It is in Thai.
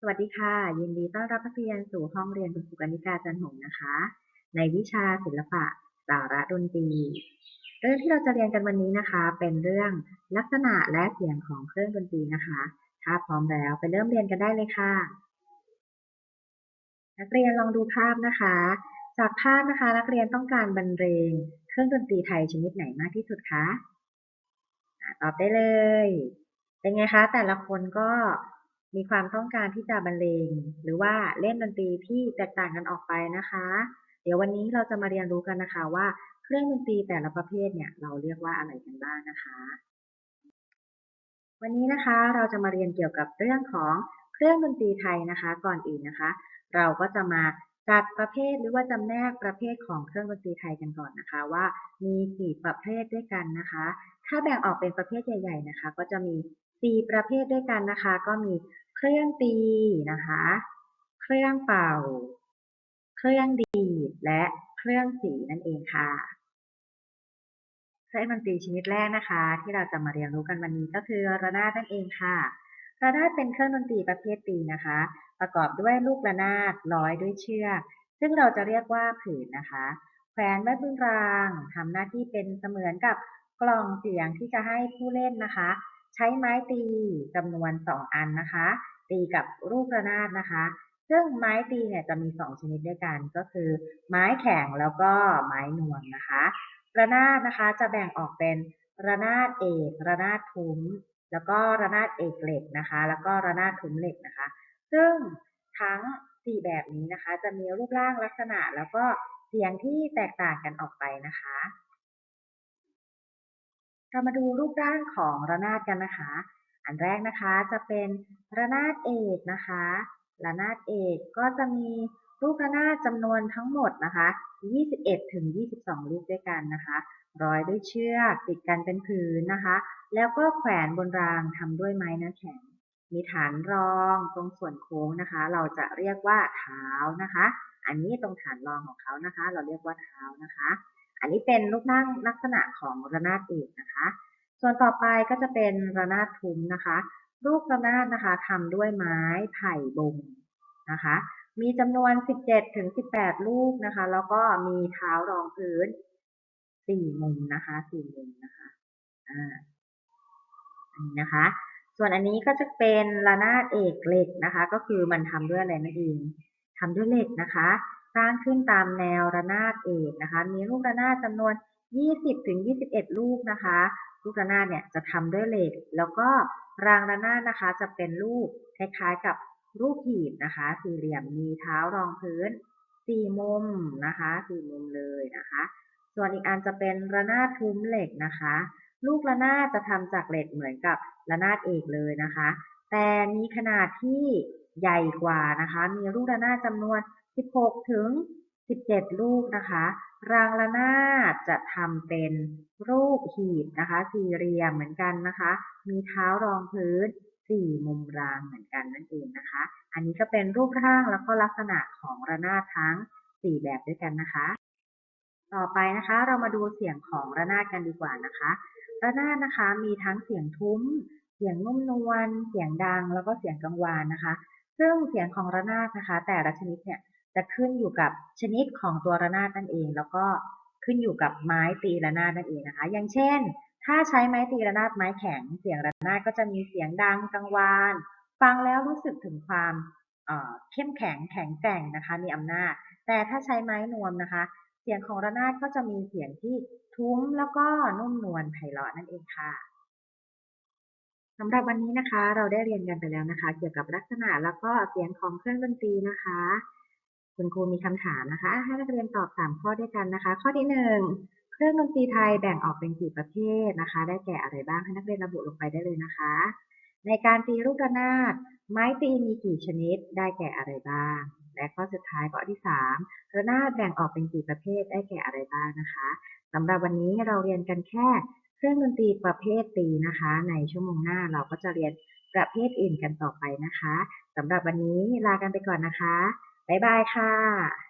สวัสดีค่ะ ยินดีต้อนรับนักเรียนสู่ห้องเรียนคุณครูกนิกาจันหงนะคะ ในวิชาศิลปะสาระดนตรี เรื่องที่เราจะเรียนกันวันนี้นะคะ เป็นเรื่องลักษณะและเสียงของเครื่องดนตรีนะคะ ถ้าพร้อมแล้วไปเริ่มเรียนกันได้เลยค่ะ นักเรียนลองดูภาพนะคะ จากภาพนะคะ นักเรียนต้องการบรรเลงเครื่องดนตรีไทยชนิดไหนมากที่สุดคะตอบได้เลย เป็นไงคะ แต่ละคนก็ มีความต้องการที่จะบรรเลง หรือว่าเล่นดนตรีที่แตกต่างกันออกไปนะคะ เดี๋ยววันนี้เราจะมาเรียนรู้กันนะคะว่าเครื่องดนตรีแต่ละประเภทเนี่ยเราเรียกว่าอะไรกันบ้างนะคะ วันนี้นะคะเราจะมาเรียนเกี่ยวกับเรื่องของเครื่องดนตรีไทยนะคะ ก่อนอื่นนะคะ เราก็จะมาจัดประเภทหรือว่าจำแนกประเภทของเครื่องดนตรีไทยกันก่อนนะคะ ว่ามีกี่ประเภทด้วยกันนะคะ ถ้าแบ่งออกเป็นประเภทใหญ่ ๆนะคะ ก็จะมี 4 ประเภทด้วยกันนะคะ ก็มีเครื่องตีนะคะ เครื่องเป่า เครื่องดีดและเครื่องสีนั่นเองค่ะเครื่องดนตรีชนิดแรกนะคะ ที่เราจะมาเรียนรู้กันวันนี้ก็คือระนาดนั่นเองค่ะระนาดเป็นเครื่องดนตรีประเภทตีนะคะ ประกอบด้วยลูกระนาดร้อยด้วยเชือก ซึ่งเราจะเรียกว่าผืนนะคะแขวนไว้บนรางทำหน้าที่เป็นเสมือนกับกล่องเสียงที่จะให้ผู้เล่นนะคะ ใช้ไม้ตีจำนวน 2 อันนะคะ ตีกับลูกระนาดนะคะ ซึ่งไม้ตีเนี่ยจะมี 2 ชนิดด้วยกัน ก็คือ ไม้แข็งแล้วก็ไม้นวลนะคะ ระนาดนะคะจะแบ่งออกเป็นระนาดเอก ระนาดทุ้ม แล้วก็ระนาดเอกเหล็กนะคะ แล้วก็ระนาดทุ้มเหล็กนะคะ ซึ่งทั้ง 4 แบบนี้นะคะ จะมีรูปร่างลักษณะแล้วก็เสียงที่แตกต่างกันออกไปนะคะ เรามาดูรูปร่างของระนาดกันนะคะ อันแรกนะคะจะเป็นระนาดเอกนะคะ ระนาดเอกก็จะมีลูกระนาดจำนวนทั้งหมดนะคะ 21 ถึง 22 ลูกด้วยกันนะคะ ร้อยด้วยเชือกติดกันเป็นผืนนะคะ แล้วก็แขวนบนรางทำด้วยไม้เนื้อแข็ง มีฐานรองตรงส่วนโค้งนะคะ เราจะเรียกว่าเท้านะคะ อันนี้ตรงฐานรองของเขานะคะ เราเรียกว่าเท้านะคะ อันนี้เป็นรูปร่างลักษณะของระนาดเอกนะคะ ส่วนต่อไปก็จะเป็นระนาดทุ้มนะคะลูกระนาดนะคะทำด้วยไม้ไผ่บงนะคะ มีจำนวน 17ถึง18 ลูกนะคะ แล้วก็มีเท้ารองพื้น 4 มุมนะคะ 4 มุมนะคะอ่าอันนี้นะคะ ส่วนอันนี้ก็จะเป็นระนาดเอกเหล็กนะคะ ก็คือมันทำด้วยอะไรนั่นเองทำด้วยเหล็กนะคะ สร้างขึ้นตามแนวระนาดเอกนะคะ มีลูกระนาดจำนวน 20ถึง21 ลูกนะคะ ลูกระนาดเนี่ยจะทำด้วยเหล็ก แล้วก็รางระนาดนะคะจะเป็นรูปคล้ายๆกับรูปหีบนะคะ สี่เหลี่ยมมีเท้ารองพื้นสี่มุมนะคะสี่มุมเลยนะคะ ส่วนอีกอันจะเป็นระนาดทุ้มเหล็กนะคะ ลูกระนาดจะทำจากเหล็กเหมือนกับระนาดเอกเลยนะคะ แต่มีขนาดที่ใหญ่กว่านะคะ มีลูกระนาดจำนวน 16 ถึง 17 ลูกนะคะ รางระนาดจะทำเป็นรูปหีบนะคะ สี่เหลี่ยมเหมือนกันนะคะ มีเท้ารองพื้นสี่มุมรางเหมือนกันนั่นเองนะคะ อันนี้ก็เป็นรูปร่างแล้วก็ลักษณะของระนาดทั้ง 4 แบบด้วยกันนะคะ ต่อไปนะคะเรามาดูเสียงของระนาดกันดีกว่านะคะ ระนาดนะคะมีทั้งเสียงทุ้ม เสียงนุ่มนวล เสียงดัง แล้วก็เสียงกังวานนะคะ ซึ่งเสียงของระนาดนะคะ แต่ละชนิดเนี่ย จะขึ้นอยู่กับชนิดของตัวระนาดนั่นเอง แล้วก็ขึ้นอยู่กับไม้ตีระนาดนั่นเองนะคะ อย่างเช่น ถ้าใช้ไม้ตีระนาดไม้แข็ง เสียงระนาดก็จะมีเสียงดังกังวาน ฟังแล้วรู้สึกถึงความเข้มแข็งแข็งแกร่งนะคะ มีอำนาจ แต่ถ้าใช้ไม้นวมนะคะ เสียงของระนาดก็จะมีเสียงที่ทุ้มแล้วก็นุ่มนวลไพเราะนั่นเองค่ะสำหรับวันนี้นะคะ เราได้เรียนกันไปแล้วนะคะ เกี่ยวกับลักษณะแล้วก็เสียงของเครื่องดนตรีนะคะ คุณครูมีคำถามนะคะ ให้นักเรียนตอบ 3 ข้อด้วยกันนะคะ ข้อที่ 1 เครื่องดนตรีไทยแบ่งออกเป็นกี่ประเภทนะคะ ได้แก่อะไรบ้างให้นักเรียนระบุลงไปได้เลยนะคะ ในการตีลูกระนาดไม้ตีมีกี่ชนิด ได้แก่อะไรบ้าง และข้อสุดท้ายข้อที่ 3 ระนาดแบ่งออกเป็นกี่ประเภท ได้แก่อะไรบ้างนะคะสำหรับวันนี้เราเรียนกันแค่เครื่องดนตรีประเภทตีนะคะ ในชั่วโมงหน้าเราก็จะเรียนประเภทอื่นกันต่อไปนะคะสำหรับวันนี้ลากันไปก่อนนะคะ บ๊ายบายค่ะ